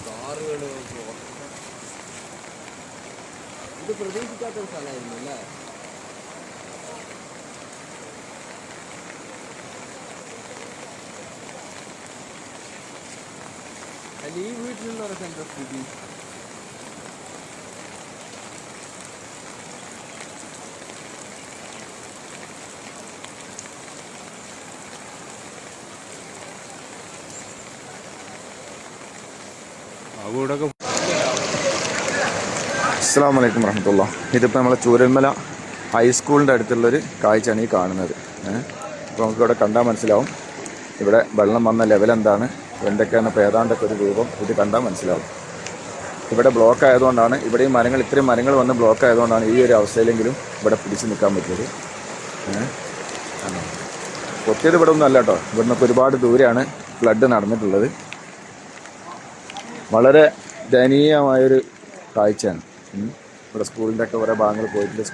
കാറുകൾ ഇത് പ്രതീക്ഷിക്കാത്ത ഒരു സ്ഥലമായിരുന്നു അല്ലേ? അല്ല ഈ വീട്ടിലുള്ളവരൊക്കെ എന്താ സ്ഥിതി? അസ്സാം വലൈക്കും വറഹമത്തുള്ള. ഇതിപ്പോൾ നമ്മളെ ചൂരന്മല ഹൈസ്കൂളിന്റെ അടുത്തുള്ളൊരു കാഴ്ചയാണ് ഈ കാണുന്നത്. അപ്പോൾ നമുക്കിവിടെ കണ്ടാൽ മനസ്സിലാവും. ഇവിടെ വെള്ളം വന്ന ലെവൽ എന്താണ്? എന്തൊക്കെയാണ് ഇപ്പോൾ ഏതാണ്ടൊക്കെ ഒരു രൂപം? ഇത് കണ്ടാൽ മനസ്സിലാവും. ഇവിടെ ബ്ലോക്ക് ആയതുകൊണ്ടാണ് ഇവിടെ ഈ മരങ്ങൾ ഇത്രയും മരങ്ങൾ വന്ന് ബ്ലോക്ക് ആയതുകൊണ്ടാണ് ഈ ഒരു അവസ്ഥയിലെങ്കിലും ഇവിടെ പിടിച്ചു നിൽക്കാൻ പറ്റിയത്. പൊട്ടിയത് ഇവിടെ ഒന്നും അല്ല കേട്ടോ. ഇവിടുന്ന് ഒരുപാട് ദൂരെയാണ് ഫ്ലഡ് നടന്നിട്ടുള്ളത്. വളരെ ദയനീയമായൊരു കാഴ്ചയാണ്. ഇവിടെ സ്കൂളിന്റെ ഒക്കെ ഓരോ ഭാഗങ്ങൾ പോയിട്ടുണ്ട്